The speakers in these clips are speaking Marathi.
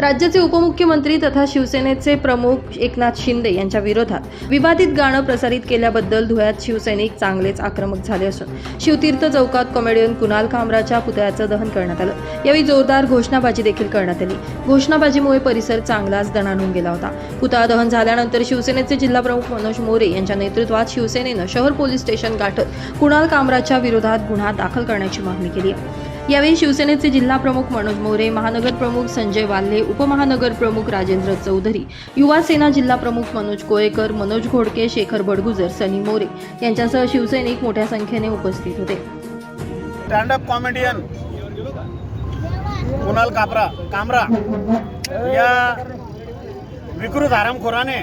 राज्याचे उपमुख्यमंत्री तथा शिवसेनेचे प्रमुख एकनाथ शिंदे यांच्या विरोधात विवादित गाणं प्रसारित केल्याबद्दल धुळ्यात शिवसैनिक चांगलेच आक्रमक झाले असून शिवतीर्थ चौकात कॉमेडियन कुणाल कामराच्या पुतळ्याचं दहन करण्यात आलं. यावेळी जोरदार घोषणाबाजी देखील करण्यात आली. घोषणाबाजीमुळे परिसर चांगलाच दणाणून गेला होता. पुतळा दहन झाल्यानंतर शिवसेनेचे जिल्हाप्रमुख मनोज मोरे यांच्या नेतृत्वात शिवसेनेनं शहर पोलीस स्टेशन गाठत कुणाल कामराच्या विरोधात गुन्हा दाखल करण्याची मागणी केली आहे. यावेळी शिवसेनेचे जिल्हा प्रमुख मनोज मोरे महानगर प्रमुख संजय वाल्हे उपमहानगर प्रमुख राजेंद्र चौधरी युवा सेना जिल्हा प्रमुख मनोज कोळेकर मनोज घोडके शेखर बडगुजर सनी मोरे यांच्यासह शिवसैनिक मोठ्या संख्येने उपस्थित होते. Stand up comedian Kunal Kapra Kamra या विकृत हरामखोराने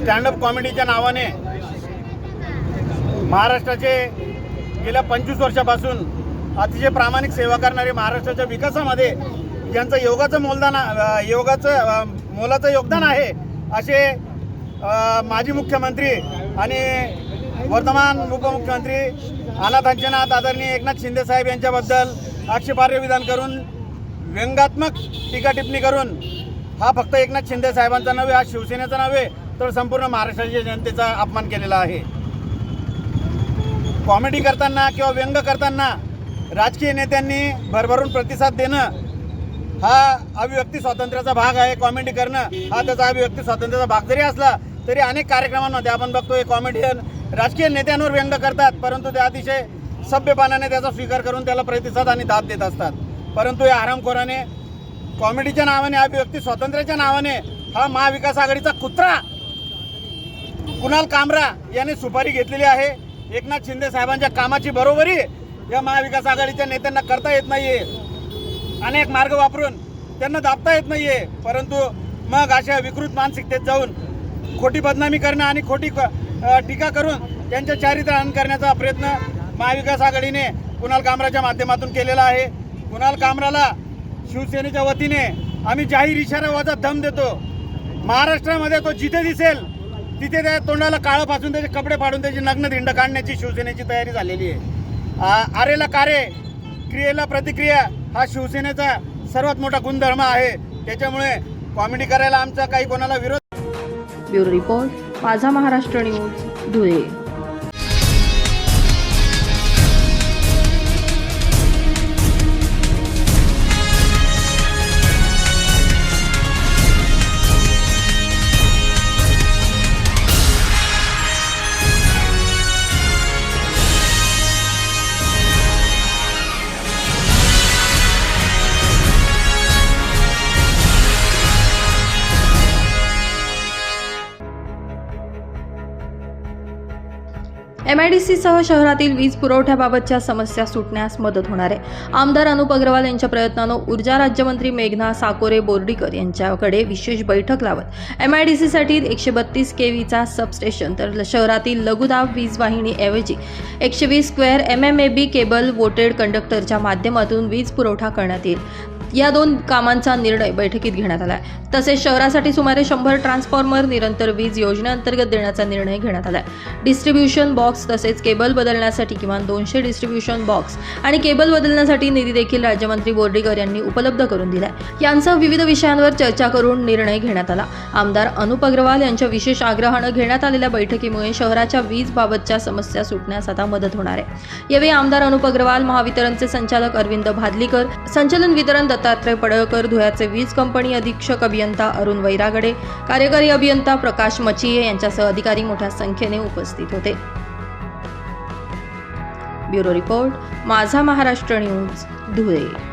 स्टँडअप कॉमेडीच्या नावाने महाराष्ट्राचे गेल्या पंचवीस वर्षापासून अतिशय प्रामाणिक सेवा करणारे महाराष्ट्राच्या विकासामध्ये ज्यांचं योगाचं मोलदान योगाचं मोलाचं योगदान आहे असे माजी मुख्यमंत्री आणि वर्तमान उपमुख्यमंत्री अनाथ नाथ आदरणीय एकनाथ शिंदे साहेब यांच्याबद्दल आक्षेपार्ह विधान करून व्यंगात्मक टीका टिप्पणी करून हा फक्त एकनाथ शिंदे साहेबांचा नव्हे हा शिवसेनेचा नव्हे तर संपूर्ण महाराष्ट्राच्या जनतेचा अपमान केलेला आहे. कॉमेडी करताना किंवा व्यंग करताना राजकीय नेत्यांनी भरभरून प्रतिसाद देणं हा अभिव्यक्ती स्वातंत्र्याचा भाग आहे. कॉमेडी करणं हा त्याचा अभिव्यक्ती स्वातंत्र्याचा भाग. जरी असला तरी अनेक कार्यक्रमांमध्ये आपण बघतोय कॉमेडियन राजकीय नेत्यांवर व्यंग करतात परंतु ते अतिशय सभ्यपणाने त्याचा स्वीकार करून त्याला प्रतिसाद आणि दाद देत असतात. परंतु या आरामखोराने कॉमेडीच्या नावाने अभिव्यक्ती स्वातंत्र्याच्या नावाने हा महाविकास आघाडीचा कुत्रा कुणाल कामरा याने सुपारी घेतलेली आहे. एकनाथ शिंदे साहेबांच्या कामाची बरोबरी या महाविकास आघाडीच्या नेत्यांना करता येत नाहीये. अनेक मार्ग वापरून त्यांना दाबता येत नाहीये. परंतु मग अशा विकृत मानसिकतेत जाऊन खोटी बदनामी करणं आणि खोटी क- टीका करून त्यांच्या चारित्र्यहनन करण्याचा प्रयत्न महाविकास आघाडीने कुणाल कामराच्या माध्यमातून केलेला आहे. कुणाल कामराला शिवसेनेच्या वतीने आम्ही जाहीर इशारा धम देतो. महाराष्ट्रामध्ये तो जिथे दिसेल तिथे त्या तोंडाला काळं पासून त्याचे कपडे फाडून त्याची नग्न धिंड काढण्याची शिवसेनेची तयारी झालेली आहे. आरेला कारे क्रियेला प्रतिक्रिया हा शिवसेनेचा सर्वात मोठा गुणधर्म आहे. त्याच्यामुळे कॉमेडी करायला आमचा काही कोणाला विरोध ब्युरो रिपोर्ट माझा Maharashtra news Dhule. M I D सीसह शहरातील वीज पुरवठ्याबाबतच्या समस्या सुटण्यास मदत होणार आहे. आमदार अनुप अग्रवाल यांच्या प्रयत्नानं ऊर्जा राज्यमंत्री मेघना साकोरे बोर्डीकर यांच्याकडे विशेष बैठक लावत एम आय डी सीसाठी एकशे बत्तीस के व्हीचा सबस्टेशन तर शहरातील लघुदाब वीज वाहिनीऐवजी एकशे वीस square M M A B cable voted कंडक्टरच्या माध्यमातून वीज पुरवठा करण्यात येईल. या दोन कामांचा निर्णय बैठकीत घेण्यात आला आहे तसेच शहरासाठी सुमारे शंभर ट्रान्सफॉर्मर निरंतर वीज योजनेअंतर्गत देण्याचा निर्णय घेण्यात आला आहे डिस्ट्रीब्युशन बॉक्स तसेच केबल बदलण्यासाठी किमान दोनशे डिस्ट्रीब्युशन बॉक्स आणि केबल बदलण्यासाठी निधी देखील राज्यमंत्री बोर्डीकर यांनी उपलब्ध करून दिलाय. यांसह विविध विषयांवर चर्चा करून निर्णय घेण्यात आला. आमदार अनुप अग्रवाल यांच्या विशेष आग्रहानं घेण्यात आलेल्या बैठकीमुळे शहराच्या वीज बाबतच्या समस्या सुटण्यास आता मदत होणार आहे. यावेळी आमदार अनुप अग्रवाल महावितरणचे संचालक अरविंद भादलीकर संचलन वितरण दत्तात्रय पडळकर धुळ्याचे वीज कंपनी अधीक्षक अभियंता अरुण वैरागडे कार्यकारी अभियंता प्रकाश मचिये यांच्यासह अधिकारी मोठ्या संख्येने उपस्थित होते. ब्युरो रिपोर्ट माझा महाराष्ट्र न्यूज धुळे.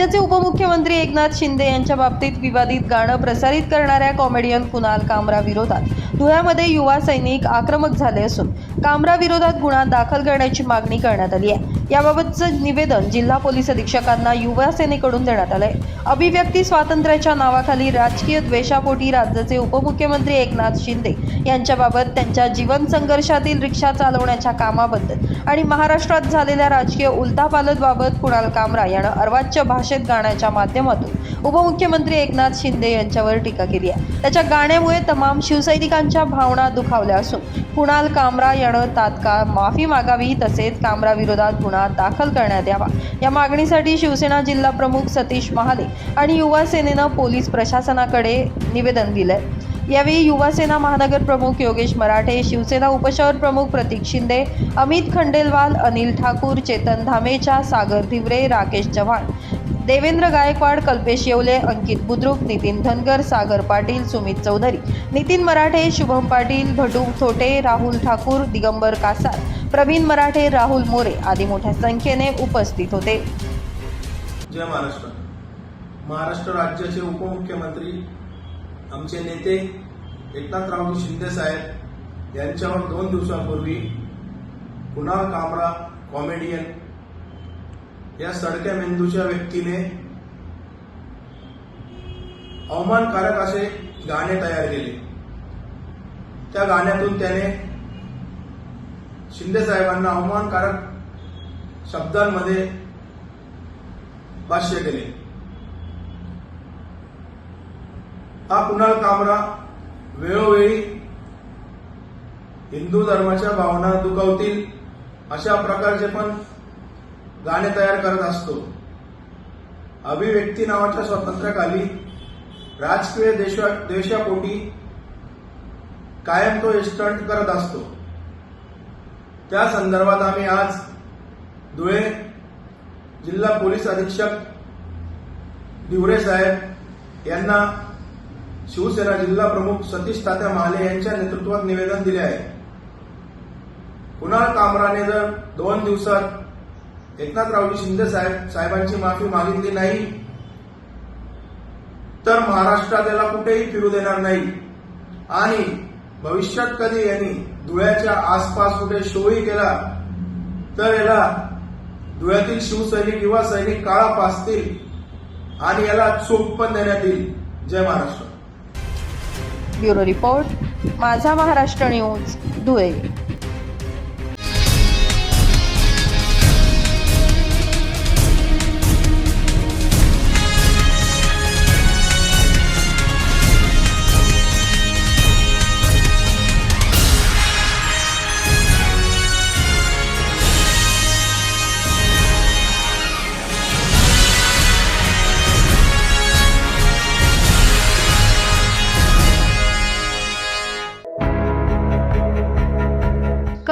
राज्याचे उपमुख्यमंत्री एकनाथ शिंदे यांच्या बाबतीत विवादित गाणं प्रसारित करणाऱ्या कॉमेडियन कुणाल कामरा विरोधात धुळ्यामध्ये युवा सैनिक आक्रमक झाले असून कामराविरोधात गुन्हा दाखल करण्याची मागणी करण्यात आली आहे. याबाबतचं निवेदन जिल्हा पोलीस अधीक्षकांना युवा सेनेकडून देण्यात आलंय. अभिव्यक्ती स्वातंत्र्याच्या नावाखाली राजकीय द्वेषापोटी राज्याचे उपमुख्यमंत्री एकनाथ शिंदे यांच्याबाबत त्यांच्या जीवन संघर्षातील रिक्षा चालवण्याच्या कामाबद्दल आणि महाराष्ट्रात झालेल्या राजकीय उलथापालथबाबत कुणाल कामरा यानं अर्वाच्य भाषेत गाण्याच्या माध्यमातून उपमुख्यमंत्री एकनाथ शिंदे यांच्यावर टीका केली आहे. त्याच्या गाण्यामुळे तमाम शिवसैनिकांच्या भावना दुखावल्या असून कुणाल कामरा यानं तात्काळ माफी मागावी तसेच कामरा विरोधात गुन्हा दाखल करण्यात यावा. या मागणीसाठी शिवसेना जिल्हा प्रमुख सतीश महाले आणि युवा सेनेनं पोलीस प्रशासनाकडे निवेदन दिलंय. यावेळी युवा सेना महानगर प्रमुख योगेश मराठे शिवसेना उपशहर प्रमुख प्रतीक शिंदे अमित खंडेलवाल अनिल ठाकूर चेतन धामेचा सागर धिवरे राकेश चव्हाण देवेंद्र गायकवाड कल्पेश येवले अंकित बुद्रुक नितीन धनगर सागर पाटील सुमित चौधरी नितीन मराठे शुभम पाटील भटू थोटे राहुल ठाकूर दिगंबर कासार प्रवीण मराठे राहुल मोरे आदी मोठ्या संख्येने उपस्थित होते. जय महाराष्ट्र. महाराष्ट्र राज्याचे उपमुख्यमंत्री आमचे नेते एकनाथराव शिंदे साहेब यांच्यावर दोन दिवसापूर्वी कुणाल कामरा कॉमेडियन या सडक्या मेंदूच्या व्यक्तीने अवमानकारक असे गाणे तयार केले. त्या गाण्यातून त्याने शिंदे साहेबांना अवमानकारक शब्दांमध्ये भाष्य केले. हा कुणाल कामरा वेळोवेळी हिंदू धर्माच्या भावना दुखावतील अशा प्रकारचे पण गाणे तयार करत असतो. अभिव्यक्ती नावाच्या स्वातंत्र्याखाली राजकीय देशा देशापोटी कायम तो स्टंट करत असतो. त्या संदर्भात आम्ही आज धुळे जिल्हा पोलीस अधीक्षक दिवरे साहेब यांना शिवसेना जिल्हा प्रमुख सतीश तात्या महाले यांच्या नेतृत्वात निवेदन दिले आहे. कुणाल कामराने जर दोन दिवसात एकनाथरावजी शिंदे साहेब साहेबांची माफी मागितली नाही तर महाराष्ट्रात याला कुठेही फिरू देणार नाही. आणि भविष्यात कधी यांनी धुळ्याच्या आसपास कुठे शोही केला तर याला धुळ्यातील शिवसैनिक युवा सैनिक काळा पासतील आणि याला चोख पण देण्यात येईल. जय महाराष्ट्र. ब्युरो रिपोर्ट माझा महाराष्ट्र न्यूज धुळे.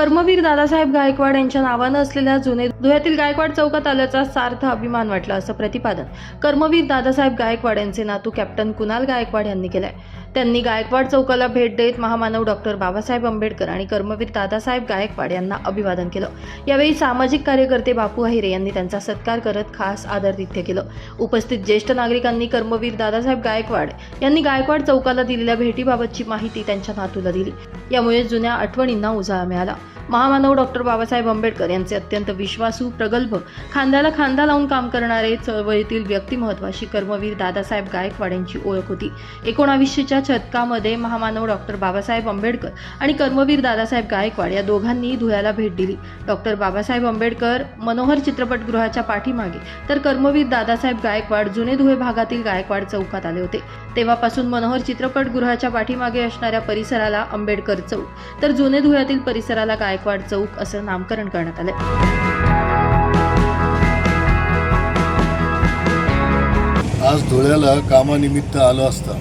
कर्मवीर दादासाहेब गायकवाड यांच्या नावानं असलेल्या जुने धुळ्यातील गायकवाड चौकात आल्याचा सार्थ अभिमान वाटला असं प्रतिपादन कर्मवीर दादासाहेब गायकवाड यांचे नातू कॅप्टन कुणाल गायकवाड यांनी केलंय. त्यांनी गायकवाड चौकाला भेट देत महामानव डॉक्टर बाबासाहेब आंबेडकर आणि कर्मवीर दादासाहेब गायकवाड यांना अभिवादन केलं. यावेळी सामाजिक कार्यकर्ते बापू अहिरे यांनी त्यांचा सत्कार करत खास आदरतिथ्य केलं. उपस्थित ज्येष्ठ नागरिकांनी कर्मवीर दादासाहेब गायकवाड यांनी गायकवाड चौकाला दिलेल्या भेटीबाबतची माहिती त्यांच्या नातूला दिली. यामुळे जुन्या आठवणींना उजाळा मिळाला. महामानव डॉक्टर बाबासाहेब आंबेडकर यांचे अत्यंत विश्वासू प्रगल्भ खांद्याला खांदा लावून काम करणारे चळवळीतील व्यक्तिमत्वाशी कर्मवीर दादासाहेब गायकवाड यांची ओळख होती. एकोणावीसशेच्या शतकामध्ये महामानव डॉक्टर बाबासाहेब आंबेडकर आणि कर्मवीर दादासाहेब गायकवाड या दोघांनी धुळ्याला भेट दिली. डॉक्टर बाबासाहेब आंबेडकर मनोहर चित्रपटगृहाच्या पाठीमागे तर कर्मवीर दादासाहेब गायकवाड जुने धुळे भागातील गायकवाड चौकात आले होते. तेव्हापासून मनोहर चित्रपटगृहाच्या पाठीमागे असणाऱ्या परिसराला आंबेडकर चौक तर जुने धुळ्यातील परिसराला गायकवाड चौक असं नामकरण करण्यात आले आज धुळ्याला कामानिमित्त आलो असता.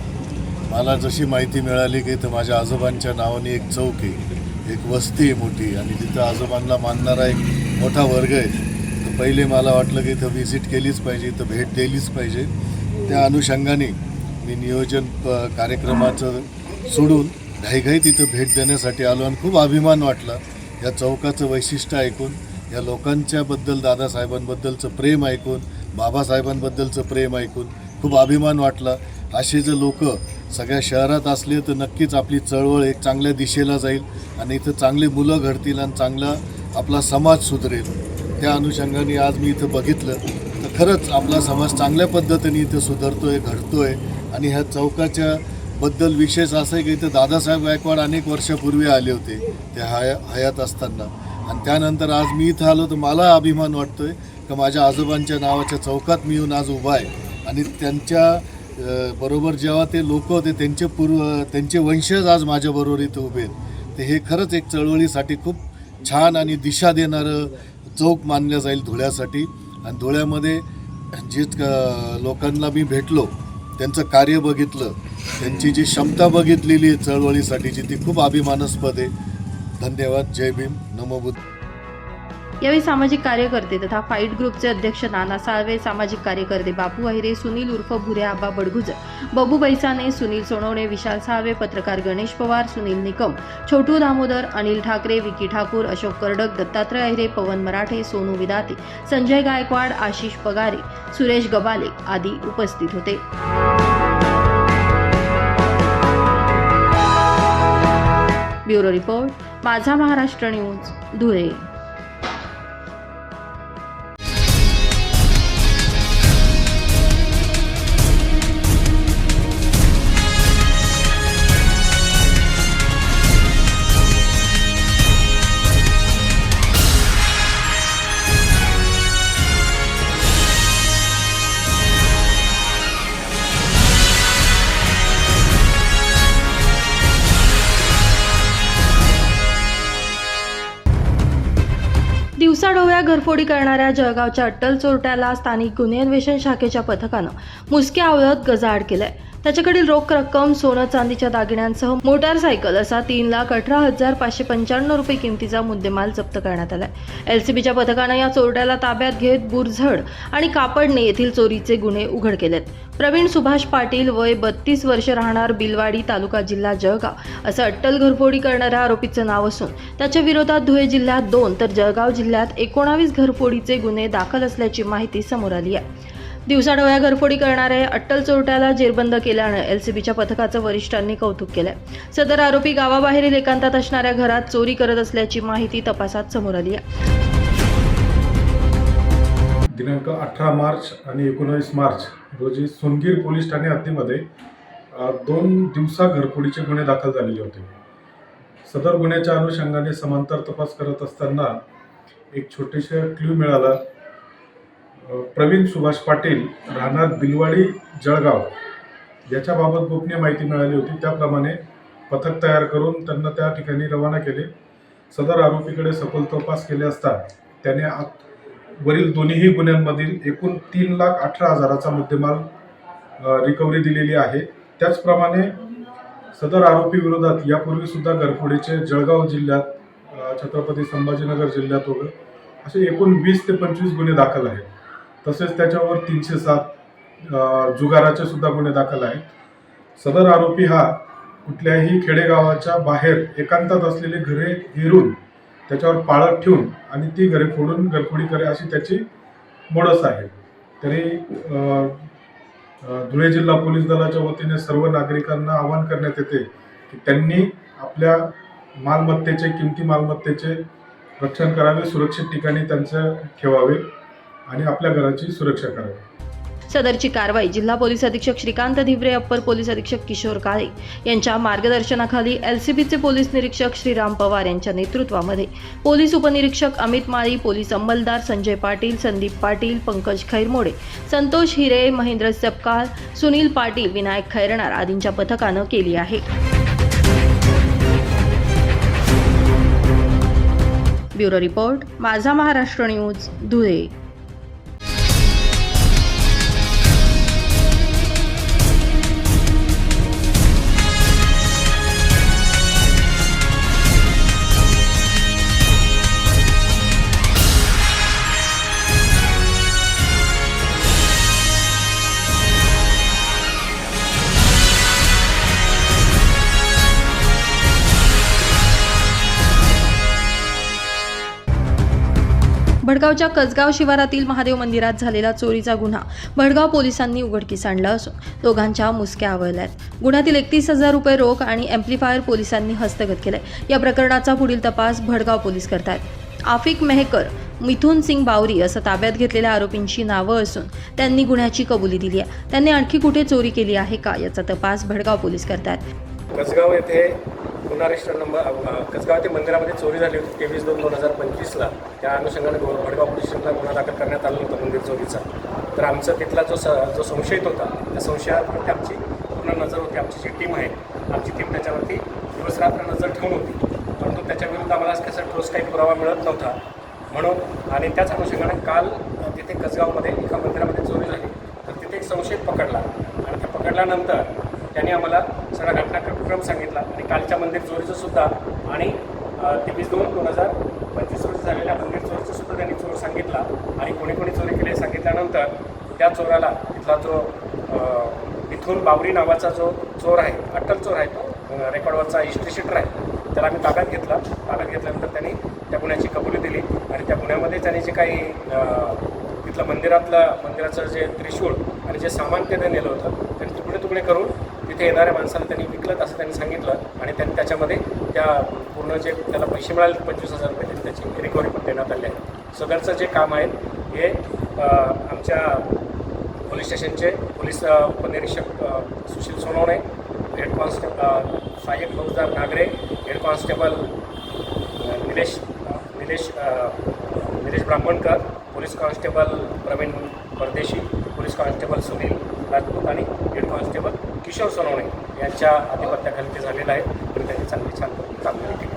मला जशी माहिती मिळाली की इथं माझ्या आजोबांच्या नावाने एक चौक आहे. एक वस्ती आहे मोठी आणि तिथं आजोबांना मानणारा एक मोठा वर्ग आहे. तर पहिले मला वाटलं की इथं व्हिजिट केलीच पाहिजे इथं भेट दिलीच पाहिजे. त्या अनुषंगाने मी नियोजन प कार्यक्रमाचं सोडून घाईघाई तिथं भेट देण्यासाठी आलो आणि खूप अभिमान वाटला. या चौकाचं वैशिष्ट्य ऐकून या लोकांच्याबद्दल दादासाहेबांबद्दलचं प्रेम ऐकून बाबासाहेबांबद्दलचं प्रेम ऐकून खूप अभिमान वाटला. असे जर लोक सगळ्या शहरात असले तर नक्कीच आपली चळवळ एक चांगल्या दिशेला जाईल आणि इथं चांगली मुलं घडतील आणि चांगला आपला समाज सुधरेल. त्या अनुषंगाने आज मी इथं बघितलं. तर खरंच आपला समाज चांगल्या पद्धतीने इथं सुधारतो आहे घडतो आहे आणि ह्या चौकाच्या बद्दल विशेष असं आहे की इथं दादासाहेब गायकवाड अनेक वर्षापूर्वी आले होते ते हया हयात असताना. आणि त्यानंतर आज मी इथं आलो तर मला अभिमान वाटतो आहे का माझ्या आजोबांच्या नावाच्या चौकात मी येऊन आज उभा आहे. आणि त्यांच्या बरोबर जेव्हा ते लोक होते त्यांचे पूर्व त्यांचे वंशज आज माझ्याबरोबर इथं उभे आहेत. तर हे खरंच एक चळवळीसाठी खूप छान आणि दिशा देणारं चौक मानलं जाईल धुळ्यासाठी. आणि धुळ्यामध्ये जे क- लोकांना मी भेटलो त्यांचं कार्य बघितलं त्यांची जी क्षमता बघितलेली आहे चळवळीसाठीची ती खूप अभिमानास्पद आहे. धन्यवाद जय भीम नमो बुद्ध. यावेळी सामाजिक कार्यकर्ते तथा फाईट ग्रुपचे अध्यक्ष नाना साळवे सामाजिक कार्यकर्ते बापू अहिरे सुनील उर्फ भुरे आबा बडगुज बबू बैसाने सुनील सोनवणे विशाल साळवे पत्रकार गणेश पवार सुनील निकम छोटू दामोदर अनिल ठाकरे विकी ठाकूर अशोक कर्डक दत्तात्रय अहिरे पवन मराठे सोनू विदाते संजय गायकवाड आशिष पगारे सुरेश गबाले आदी उपस्थित होते. ब्युरो रिपोर्ट माझा महाराष्ट्र न्यूज धुळे. घरफोडी करणाऱ्या जळगावच्या अट्टल चोरट्याला स्थानिक गुन्हे अन्वेषण शाखेच्या पथकानं मुसक्या आवळत गजाआड केलाय. त्याच्याकडील रोख रक्कम सोनं चांदीच्या दागिन्यांसह मोटारसायकल असा तीन लाख अठरा हजार पाचशे पंच्याण्णव रुपये किमतीचा मुद्देमाल जप्त करण्यात आलाय. एलसीबीच्या पथकानं या चोरट्याला ताब्यात घेत बुरझड आणि कापडणे येथील चोरीचे गुन्हे उघड केलेत. प्रवीण सुभाष पाटील वय बत्तीस वर्ष राहणार बिलवाडी तालुका जिल्हा जळगाव. असं अट्टल घरफोडी करणाऱ्या आरोपीचं नाव असून त्याच्या विरोधात धुळे जिल्ह्यात दोन तर जळगाव जिल्ह्यात एकोणावीस घरफोडीचे गुन्हे दाखल असल्याची माहिती समोर आली आहे. दिवसाडोळ्या घरफोडी करणारे अट्टल चोरट्याला जेरबंद केल्यानं एल सी बीच्या पथकाचं वरिष्ठांनी कौतुक केलंय. सदर आरोपी गावाबाहेरील एकांतात असणाऱ्या घरात चोरी करत असल्याची माहिती तपासात समोर आली आहे. दिनांक अठरा मार्च आणि एकोणावीस मार्च रोजी सोनगीर पोलीस ठाणे हद्दीमध्ये दोन दिवसा घरफोडीचे गुन्हे दाखल झालेले होते. सदर गुन्ह्याच्या अनुषंगाने समांतर तपास करत असताना एक छोटेसे क्ल्यू मिळाला. प्रवीण सुभाष पाटील राहणार बिलवाडी जळगाव. याच्याबाबत गोपनीय माहिती मिळाली होती. त्याप्रमाणे पथक तयार करून त्यांना त्या ठिकाणी रवाना केले. सदर आरोपीकडे सखोल तपास केले असता त्याने आत वरील दोन्हीही गुन्ह्यांमधील एकूण तीन लाख अठरा हजाराचा मुद्देमाल रिकव्हरी दिलेली आहे. त्याचप्रमाणे सदर आरोपी विरोधात यापूर्वी सुद्धा गरफोडीचे जळगाव जिल्ह्यात छत्रपती संभाजीनगर जिल्ह्यात वगैरे असे एकूण वीस ते पंचवीस गुन्हे दाखल आहेत. तसेच त्याच्यावर तीनशे सात जुगाराचे सुद्धा गुन्हे दाखल आहेत. सदर आरोपी हा कुठल्याही खेडेगावाच्या बाहेर एकांतात असलेले घरे हिरून त्याच्यावर पाळत ठेवून आणि ती घरे फोडून घरफोडी करे अशी त्याची मोडस आहे. तरी धुळे जिल्हा पोलीस दलाच्या वतीने सर्व नागरिकांना आवाहन करण्यात येते की त्यांनी आपल्या मालमत्तेचे किमती मालमत्तेचे रक्षण करावे सुरक्षित ठिकाणी त्यांचं ठेवावे आणि आपल्या घराची सुरक्षा करावी. सदरची कारवाई जिल्हा पोलीस अधीक्षक श्रीकांत धिवरे अप्पर पोलीस अधीक्षक किशोर काळे यांच्या मार्गदर्शनाखाली एलसीबीचे पोलीस निरीक्षक श्रीराम पवार यांच्या नेतृत्वामध्ये. पोलीस उपनिरीक्षक अमित माळी पोलीस अंमलदार संजय पाटील संदीप पाटील पंकज खैरमोडे संतोष हिरे महेंद्र सपकाळ सुनील पाटील विनायक खैरणार आदींच्या पथकानं केली आहे. Bureau report Majha Maharashtra news Dhule. भडगावच्या Kasgaon शिवारातील महादेव मंदिरात झालेला चोरीचा गुन्हा. भडगाव पोलिसांनी उघडकीस आणला असून दोघांच्या मुसक्या आवळल्यात गुन्ह्यातील एकतीस हजार रुपये रोख आणि एम्प्लिफायर पोलिसांनी हस्तगत केलाय. या प्रकरणाचा पुढील तपास भडगाव पोलीस करतायत. आफिक मेहकर मिथुन सिंग बावरी असं ताब्यात घेतलेल्या आरोपींची नावं असून त्यांनी गुन्ह्याची कबुली दिली आहे. त्यांनी आणखी कुठे चोरी केली आहे का याचा तपास भडगाव पोलीस करतात कसगाव येथे गुन्हा रजिस्टर नंबर अ, कसगाव मंदिरामध्ये चोरी झाली होती तेवीस दोन दोन हजार पंचवीसला. त्या अनुषंगाने गो- भडगाव पोलीस स्टेशनला गुन्हा दाखल करण्यात आला होता मंदिर चोरीचा. तर आमचा तिथला जो स जो संशयित होता त्या संशयावरती आमची पूर्ण नजर होती. आमची जी टीम आहे आमची टीम त्याच्यावरती दिवस रात्र नजर ठेवून होती. परंतु त्याच्याविरुद्ध आम्हाला कसा ठोस काही पुरावा मिळत नव्हता. म्हणून आणि त्याच अनुषंगाने काल तिथे कसगावमध्ये एका मंदिरामध्ये चोरी झाली. तर तिथे एक संशयित पकडला. आणि त्या पकडल्यानंतर त्यांनी आम्हाला सगळा घटनाक्रम सांगितला आणि कालच्या मंदिर चोरीचं सुद्धा आणि तेवीस दोन दोन हजार पंचवीस रोजी झालेल्या मंदिर चोरीचं सुद्धा त्यांनी चोर सांगितला आणि कोणी कोणी चोरी केली सांगितल्यानंतर त्या चोराला तिथला जो मिथून मिथुन बावरी नावाचा जो चोर आहे अट्टल चोर आहे तो रेकॉर्डवरचा हिस्ट्री शीटर आहे त्याला आम्ही ताब्यात घेतला. ताब्यात घेतल्यानंतर त्यांनी त्या गुन्ह्याची कबुली दिली आणि त्या गुन्ह्यामध्ये त्यांनी जे काही तिथलं मंदिरातलं मंदिराचं जे त्रिशूळ आणि जे सामान त्याने नेलं होतं त्यांनी तुकडे तुकडे करून तिथे येणाऱ्या माणसाला त्यांनी विकलं असं त्यांनी सांगितलं आणि त्यांनी त्याच्यामध्ये त्या पूर्ण जे त्याला पैसे मिळाले पंचवीस हजार रुपये त्याची रिकव्हरी पण देण्यात आली आहे. सदरचं जे काम आहे हे आमच्या पोलीस स्टेशनचे पोलीस उपनिरीक्षक सुशील सोनवणे हेड कॉन्स्टेबल सहाय्यक फौजदार Nagare head constable Nilesh Nilesh Nilesh Brahmankar police constable Pravin Pardeshi police constable Sunil Rajput आणि हेड कॉन्स्टेबल किशोर सोनवणे यांच्या आधिपत्याखाली ते झालेलं आहे. आणि त्यांनी चांगली छान कामगिरी केली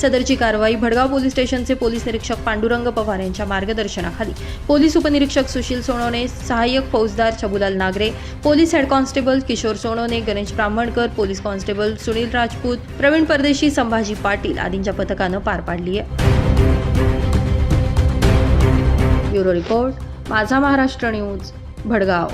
सदरची कारवाई भडगाव पोलीस स्टेशनचे पोलीस निरीक्षक पांडुरंग पवार यांच्या मार्गदर्शनाखाली. पोलीस उपनिरीक्षक सुशील सोनवणे सहाय्यक फौजदार Chhabulal Nagare police head constable Kishor Sonawane Ganesh Brahmankar police constable Sunil Rajput Pravin Pardeshi Sambhaji Patil आदींच्या पथकानं पार पाडली आहे. ब्युरो रिपोर्ट माझा महाराष्ट्र न्यूज भडगाव.